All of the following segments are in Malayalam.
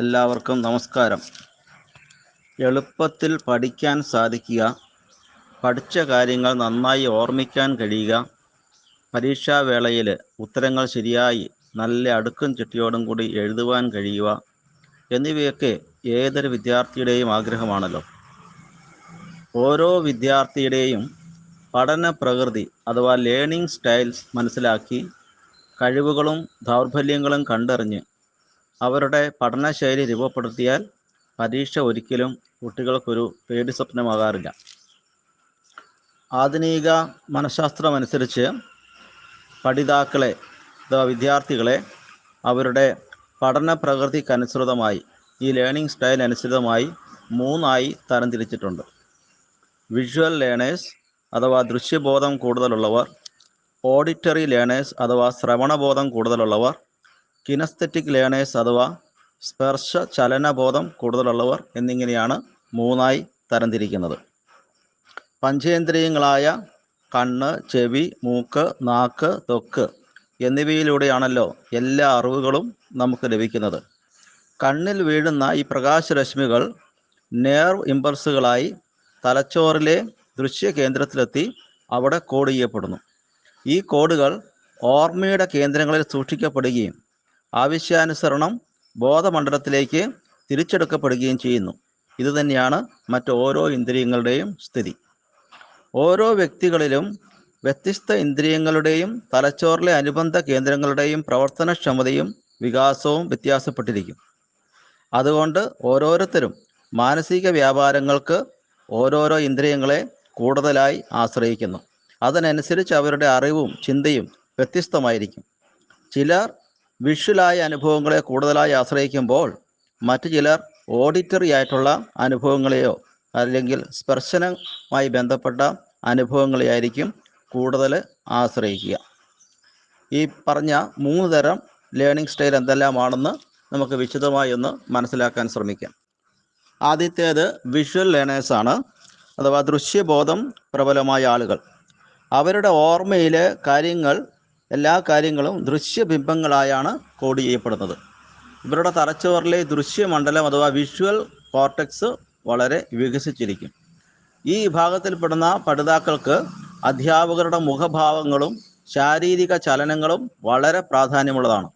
എല്ലാവർക്കും നമസ്കാരം. എളുപ്പത്തിൽ പഠിക്കാൻ സാധിക്കുക പഠിച്ച കാര്യങ്ങൾ നന്നായി ഓർമ്മിക്കാൻ കഴിയുക പരീക്ഷാവേളയിൽ ഉത്തരങ്ങൾ ശരിയായി നല്ല അടുക്കും ചിട്ടിയോടും കൂടി എഴുതുവാൻ കഴിയുക എന്നിവയൊക്കെ ഏതൊരു വിദ്യാർത്ഥിയുടെയും ആഗ്രഹമാണല്ലോ. ഓരോ വിദ്യാർത്ഥിയുടെയും പഠന പ്രകൃതി അഥവാ ലേണിംഗ് സ്റ്റൈൽസ് മനസ്സിലാക്കി കഴിവുകളും ദൗർബല്യങ്ങളും കണ്ടറിഞ്ഞ് അവരുടെ പഠനശൈലി രൂപപ്പെടുത്തിയാൽ പരീക്ഷ ഒരിക്കലും കുട്ടികൾക്കൊരു പേടി സ്വപ്നമാകാറില്ല. ആധുനിക മനഃശാസ്ത്രമനുസരിച്ച് പഠിതാക്കളെ അഥവാ വിദ്യാർത്ഥികളെ അവരുടെ പഠന പ്രകൃതിക്കനുസൃതമായി ഈ ലേണിംഗ് സ്റ്റൈൽ അനുസൃതമായി മൂന്നായി തരംതിരിച്ചിട്ടുണ്ട്. വിഷ്വൽ ലേണേഴ്സ് അഥവാ ദൃശ്യബോധം കൂടുതലുള്ളവർ ഓഡിറ്ററി ലേണേഴ്സ് അഥവാ ശ്രവണബോധം കൂടുതലുള്ളവർ കിനസ്തെറ്റിക് ലേണേഴ്സ് അഥവാ സ്പർശ ചലനബോധം കൂടുതലുള്ളവർ എന്നിങ്ങനെയാണ് മൂന്നായി തരംതിരിക്കുന്നത്. പഞ്ചേന്ദ്രിയങ്ങളായ കണ്ണ് ചെവി മൂക്ക് നാക്ക് തൊക്ക് എന്നിവയിലൂടെയാണല്ലോ എല്ലാ അറിവുകളും നമുക്ക് ലഭിക്കുന്നത്. കണ്ണിൽ വീഴുന്ന ഈ പ്രകാശരശ്മികൾ നേർവ് ഇമ്പൾസുകളായി തലച്ചോറിലെ ദൃശ്യ കേന്ദ്രത്തിലെത്തി അവിടെ കോഡ് ചെയ്യപ്പെടുന്നു. ഈ കോഡുകൾ ഓർമ്മയുടെ കേന്ദ്രങ്ങളിൽ സൂക്ഷിക്കപ്പെടുകയും ആവശ്യാനുസരണം ബോധമണ്ഡലത്തിലേക്ക് തിരിച്ചെടുക്കപ്പെടുകയും ചെയ്യുന്നു. ഇതുതന്നെയാണ് മറ്റോരോ ഇന്ദ്രിയങ്ങളുടെയും സ്ഥിതി. ഓരോ വ്യക്തികളിലും വ്യത്യസ്ത ഇന്ദ്രിയങ്ങളുടെയും തലച്ചോറിലെ അനുബന്ധ കേന്ദ്രങ്ങളുടെയും പ്രവർത്തനക്ഷമതയും വികാസവും വ്യത്യാസപ്പെട്ടിരിക്കും. അതുകൊണ്ട് ഓരോരുത്തരും മാനസിക വ്യാപാരങ്ങൾക്ക് ഓരോരോ ഇന്ദ്രിയങ്ങളെ കൂടുതലായി ആശ്രയിക്കുന്നു. അതിനനുസരിച്ച് അവരുടെ അറിവും ചിന്തയും വ്യത്യസ്തമായിരിക്കും. ചിലർ വിഷ്വലായ അനുഭവങ്ങളെ കൂടുതലായി ആശ്രയിക്കുമ്പോൾ മറ്റു ചിലർ ഓഡിറ്ററി ആയിട്ടുള്ള അനുഭവങ്ങളെയോ അല്ലെങ്കിൽ സ്പർശനവുമായി ബന്ധപ്പെട്ട അനുഭവങ്ങളെയായിരിക്കും കൂടുതൽ ആശ്രയിക്കുക. ഈ പറഞ്ഞ മൂന്ന് തരം ലേണിംഗ് സ്റ്റൈൽ എന്തെല്ലാമാണെന്ന് നമുക്ക് വിശദമായി ഒന്ന് മനസ്സിലാക്കാൻ ശ്രമിക്കാം. ആദ്യത്തേത് വിഷ്വൽ ലേണേഴ്സാണ് അഥവാ ദൃശ്യബോധം പ്രബലമായ ആളുകൾ. അവരുടെ ഓർമ്മയിലെ കാര്യങ്ങൾ എല്ലാ കാര്യങ്ങളും ദൃശ്യബിംബങ്ങളായാണ് കോഡ് ചെയ്യപ്പെടുന്നത്. ഇവരുടെ തലച്ചോറിലെ ദൃശ്യമണ്ഡലം അഥവാ വിഷ്വൽ കോർട്ടക്സ് വളരെ വികസിച്ചിരിക്കും. ഈ വിഭാഗത്തിൽപ്പെടുന്ന പഠിതാക്കൾക്ക് അധ്യാപകരുടെ മുഖഭാവങ്ങളും ശാരീരിക ചലനങ്ങളും വളരെ പ്രാധാന്യമുള്ളതാണ്.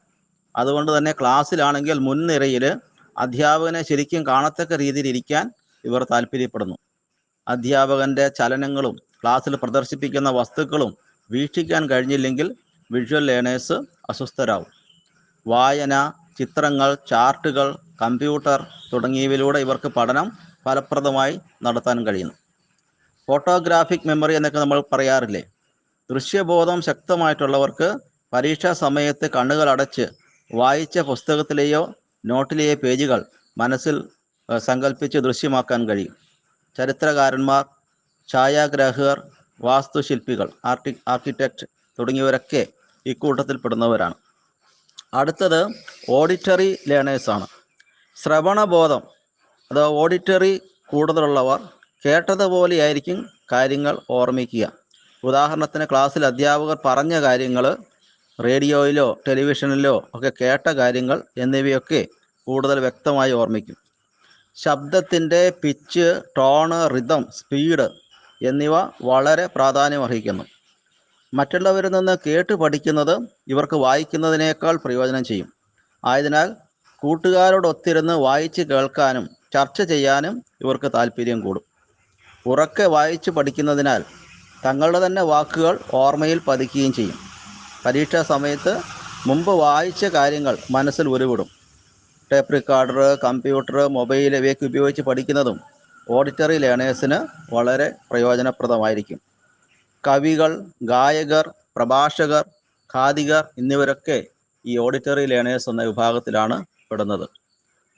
അതുകൊണ്ട് തന്നെ ക്ലാസ്സിലാണെങ്കിൽ മുൻനിരയിൽ അധ്യാപകനെ ശരിക്കും കാണത്തക്ക രീതിയിൽ ഇരിക്കാൻ ഇവർ താല്പര്യപ്പെടുന്നു. അധ്യാപകന്റെ ചലനങ്ങളും ക്ലാസ്സിൽ പ്രദർശിപ്പിക്കുന്ന വസ്തുക്കളും വീക്ഷിക്കാൻ കഴിഞ്ഞില്ലെങ്കിൽ വിഷ്വൽ ലേണേഴ്സ് അസ്വസ്ഥരാകും വായന ചിത്രങ്ങൾ ചാർട്ടുകൾ കമ്പ്യൂട്ടർ തുടങ്ങിയവയിലൂടെ ഇവർക്ക് പഠനം ഫലപ്രദമായി നടത്താൻ കഴിയുന്നു. ഫോട്ടോഗ്രാഫിക് മെമ്മറി എന്നൊക്കെ നമ്മൾ പറയാറില്ലേ? ദൃശ്യബോധം ശക്തമായിട്ടുള്ളവർക്ക് പരീക്ഷാ സമയത്ത് കണ്ണുകൾ അടച്ച് വായിച്ച പുസ്തകത്തിലെയോ നോട്ടിലെയോ പേജുകൾ മനസ്സിൽ സങ്കല്പിച്ച് ദൃശ്യമാക്കാൻ കഴിയും. ചരിത്രകാരന്മാർ ഛായാഗ്രാഹകർ വാസ്തുശില്പികൾ ആർട്ടി ആർക്കിടെക്റ്റ് തുടങ്ങിയവരൊക്കെ ഇക്കൂട്ടത്തിൽപ്പെടുന്നവരാണ് അടുത്തത് ഓഡിറ്ററി ലേണേഴ്സാണ് ശ്രവണബോധം അഥവാ ഓഡിറ്ററി കൂടുതലുള്ളവർ കേട്ടതുപോലെയായിരിക്കും കാര്യങ്ങൾ ഓർമ്മിക്കുക. ഉദാഹരണത്തിന് ക്ലാസ്സിൽ അധ്യാപകർ പറഞ്ഞ കാര്യങ്ങൾ റേഡിയോയിലോ ടെലിവിഷനിലോ ഒക്കെ കേട്ട കാര്യങ്ങൾ എന്നിവയൊക്കെ കൂടുതൽ വ്യക്തമായി ഓർമ്മിക്കും. ശബ്ദത്തിന്റെ പിച്ച് ടോണ് റിതം സ്പീഡ് എന്നിവ വളരെ പ്രാധാന്യം അർഹിക്കുന്നു. മറ്റുള്ളവരിൽ നിന്ന് കേട്ട് പഠിക്കുന്നത് ഇവർക്ക് വായിക്കുന്നതിനേക്കാൾ പ്രയോജനം ചെയ്യും. ആയതിനാൽ കൂട്ടുകാരോടൊത്തിരുന്ന് വായിച്ച് കേൾക്കാനും ചർച്ച ചെയ്യാനും ഇവർക്ക് താല്പര്യം കൂടും. ഉറക്കെ വായിച്ച് പഠിക്കുന്നതിനാൽ തങ്ങളുടെ തന്നെ വാക്കുകൾ ഓർമ്മയിൽ പതിക്കുകയും ചെയ്യും. പരീക്ഷാ സമയത്ത് മുമ്പ് വായിച്ച കാര്യങ്ങൾ മനസ്സിൽ ഉരുവിടും. ടേപ്പ് റിക്കാർഡർ കമ്പ്യൂട്ടർ മൊബൈൽ ഇവയൊക്കെ ഉപയോഗിച്ച് പഠിക്കുന്നതും ഓഡിറ്ററി ലേണേഴ്സിന് വളരെ പ്രയോജനപ്രദമായിരിക്കും. കവികൾ ഗായകർ പ്രഭാഷകർ ഖാദികർ എന്നിവരൊക്കെ ഈ ഓഡിറ്ററി ലേണേഴ്സ് എന്ന വിഭാഗത്തിലാണ് പെടുന്നത്.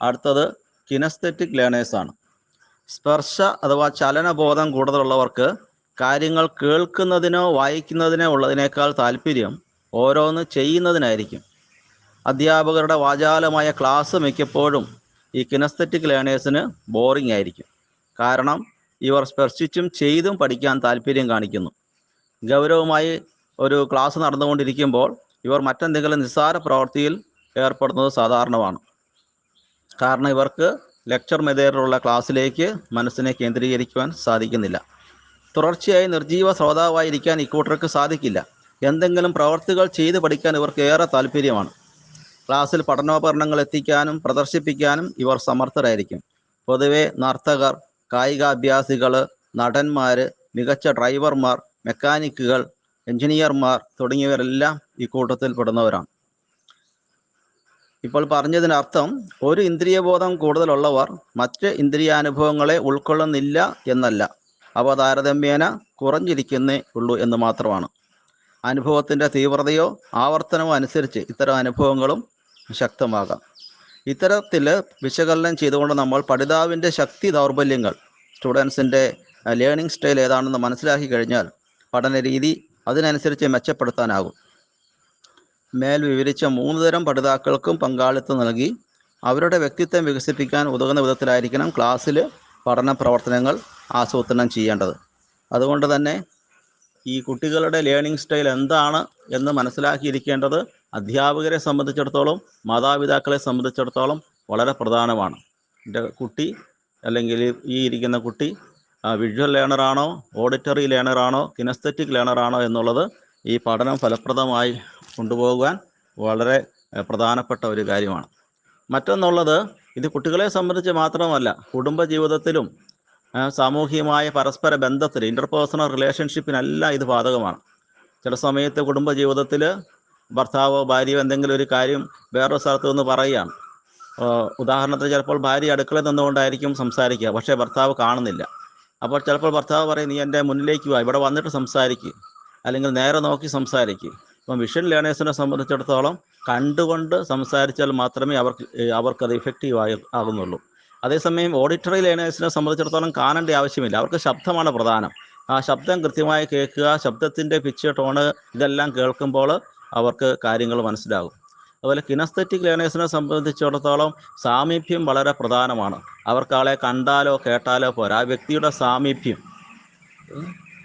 അടുത്തത് കിനസ്തെറ്റിക് ലേണേഴ്സ് ആണ്. സ്പർശ അഥവാ ചലനബോധം കൂടുതലുള്ളവർക്ക് കാര്യങ്ങൾ കേൾക്കുന്നതിനോ വായിക്കുന്നതിനോ ഉള്ളതിനേക്കാൾ താല്പര്യം ഓരോന്ന് ചെയ്യുന്നതിനായിരിക്കും. അധ്യാപകരുടെ വാചാലമായ ക്ലാസ് മിക്കപ്പോഴും ഈ കിനസ്തെറ്റിക് ലേണേഴ്സിന് ബോറിംഗ് ആയിരിക്കും. കാരണം ഇവർ സ്പർശിച്ചും ചെയ്തും പഠിക്കാൻ താല്പര്യം കാണിക്കുന്നു. ഗൗരവമായി ഒരു ക്ലാസ് നടന്നുകൊണ്ടിരിക്കുമ്പോൾ ഇവർ മറ്റെന്തെങ്കിലും നിസ്സാര പ്രവൃത്തിയിൽ ഏർപ്പെടുന്നത് സാധാരണമാണ്. കാരണം ഇവർക്ക് ലെക്ചർ മെതേഡിലുള്ള ക്ലാസ്സിലേക്ക് മനസ്സിനെ കേന്ദ്രീകരിക്കുവാൻ സാധിക്കുന്നില്ല. തുടർച്ചയായി നിർജീവ ശ്രോതാവായിരിക്കാൻ ഇക്കൂട്ടർക്ക് സാധിക്കില്ല. എന്തെങ്കിലും പ്രവർത്തികൾ ചെയ്ത് പഠിക്കാൻ ഇവർക്ക് ഏറെ താല്പര്യമാണ്. ക്ലാസ്സിൽ പഠനോപകരണങ്ങൾ എത്തിക്കാനും പ്രദർശിപ്പിക്കാനും ഇവർ സമർത്ഥരായിരിക്കും. പൊതുവെ നർത്തകർ കായികാഭ്യാസികൾ നടന്മാർ മികച്ച ഡ്രൈവർമാർ മെക്കാനിക്കുകൾ എഞ്ചിനീയർമാർ തുടങ്ങിയവരെല്ലാം ഈ കൂട്ടത്തിൽ പെടുന്നവരാണ്. ഇപ്പോൾ പറഞ്ഞതിനർത്ഥം ഒരു ഇന്ദ്രിയബോധം കൂടുതലുള്ളവർ മറ്റ് ഇന്ദ്രിയാനുഭവങ്ങളെ ഉൾക്കൊള്ളുന്നില്ല എന്നല്ല. അവ താരതമ്യേന കുറഞ്ഞിരിക്കുന്നേ ഉള്ളൂ എന്ന് മാത്രമാണ്. അനുഭവത്തിന്റെ തീവ്രതയോ ആവർത്തനമോ അനുസരിച്ച് ഇത്തരം അനുഭവങ്ങളും ശക്തമാകാം. ഇത്തരത്തിൽ വിശകലനം ചെയ്തുകൊണ്ട് നമ്മൾ പഠിതാവിന്റെ ശക്തി ദൗർബല്യങ്ങൾ സ്റ്റുഡൻസിന്റെ ലേണിംഗ് സ്റ്റൈൽ ഏതാണെന്ന് മനസ്സിലാക്കി കഴിഞ്ഞാൽ പഠന രീതി അതിനനുസരിച്ച് മെച്ചപ്പെടുത്താനാകും. മേൽ വിവരിച്ച മൂന്ന് തരം പഠിതാക്കൾക്കും പങ്കാളിത്തം നൽകി അവരുടെ വ്യക്തിത്വം വികസിപ്പിക്കാൻ ഉതകുന്ന വിധത്തിലായിരിക്കണം ക്ലാസ്സിൽ പഠന പ്രവർത്തനങ്ങൾ ആസൂത്രണം ചെയ്യേണ്ടത്. അതുകൊണ്ട് തന്നെ ഈ കുട്ടികളുടെ ലേണിംഗ് സ്റ്റൈൽ എന്താണ് എന്ന് മനസ്സിലാക്കിയിരിക്കേണ്ടത് അധ്യാപകരെ സംബന്ധിച്ചിടത്തോളം മാതാപിതാക്കളെ സംബന്ധിച്ചിടത്തോളം വളരെ പ്രധാനമാണ്. എന്റെ കുട്ടി അല്ലെങ്കിൽ ഈ ഇരിക്കുന്ന കുട്ടി വിഷ്വൽ ലേണറാണോ ഓഡിറ്ററി ലേണറാണോ കിനസ്തറ്റിക് ലേണറാണോ എന്നുള്ളത് ഈ പഠനം ഫലപ്രദമായി കൊണ്ടുപോകാൻ വളരെ പ്രധാനപ്പെട്ട ഒരു കാര്യമാണ്. മറ്റൊന്നുള്ളത് ഇത് കുട്ടികളെ സംബന്ധിച്ച് മാത്രമല്ല കുടുംബ ജീവിതത്തിലും സാമൂഹികമായ പരസ്പര ബന്ധത്തിൽ ഇന്റർപേഴ്സണൽ റിലേഷൻഷിപ്പിനെല്ലാം ഇത് ബാധകമാണ്. ചില സമയത്ത് കുടുംബ ജീവിതത്തിൽ ഭർത്താവോ ഭാര്യയോ എന്തെങ്കിലും ഒരു കാര്യം വേറൊരു സ്ഥലത്ത് നിന്ന് പറയുകയാണ്. ഉദാഹരണത്തിന് ചിലപ്പോൾ ഭാര്യ അടുക്കളയിൽ നിന്നുകൊണ്ടായിരിക്കും സംസാരിക്കുക പക്ഷേ ഭർത്താവ് കാണുന്നില്ല. അപ്പോൾ ചിലപ്പോൾ ഭർത്താവ് പറയും നീ എന്റെ മുന്നിലേക്ക് വാ ഇവിടെ വന്നിട്ട് സംസാരിക്കുക അല്ലെങ്കിൽ നേരെ നോക്കി സംസാരിക്കുക ഇപ്പം വിഷൻ ലേണേഴ്സിനെ സംബന്ധിച്ചിടത്തോളം കണ്ടുകൊണ്ട് സംസാരിച്ചാൽ മാത്രമേ അവർക്ക് അവർക്കത് ഇഫക്റ്റീവ് ആയി ആകുന്നുള്ളൂ. അതേസമയം ഓഡിറ്ററി ലേണേഴ്സിനെ സംബന്ധിച്ചിടത്തോളം കാണേണ്ട ആവശ്യമില്ല. അവർക്ക് ശബ്ദമാണ് പ്രധാനം. ആ ശബ്ദം കൃത്യമായി കേൾക്കുക ശബ്ദത്തിന്റെ പിച്ച് ടോണ് ഇതെല്ലാം കേൾക്കുമ്പോൾ അവർക്ക് കാര്യങ്ങൾ മനസ്സിലാകും. അതുപോലെ കിനസ്തറ്റിക് ലേണേഴ്സിനെ സംബന്ധിച്ചിടത്തോളം സാമീപ്യം വളരെ പ്രധാനമാണ്. അവർക്ക് ആളെ കണ്ടാലോ കേട്ടാലോ പോരാ. ആ വ്യക്തിയുടെ സാമീപ്യം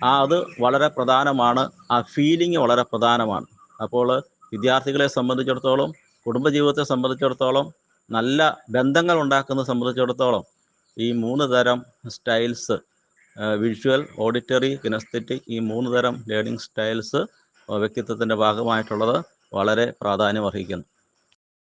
ആ അത് വളരെ പ്രധാനമാണ്. ആ ഫീലിംഗ് വളരെ പ്രധാനമാണ്. അപ്പോൾ വിദ്യാർത്ഥികളെ സംബന്ധിച്ചിടത്തോളം കുടുംബജീവിതത്തെ സംബന്ധിച്ചിടത്തോളം നല്ല ബന്ധങ്ങൾ ഉണ്ടാക്കുന്നത് സംബന്ധിച്ചിടത്തോളം ഈ മൂന്ന് തരം സ്റ്റൈൽസ് വിഷ്വൽ ഓഡിറ്ററി കിനസ്തെറ്റിക് ഈ മൂന്ന് തരം ലേണിംഗ് സ്റ്റൈൽസ് വ്യക്തിത്വത്തിന്റെ ഭാഗമായിട്ടുള്ളത് വളരെ പ്രാധാന്യം അർഹിക്കുന്നു.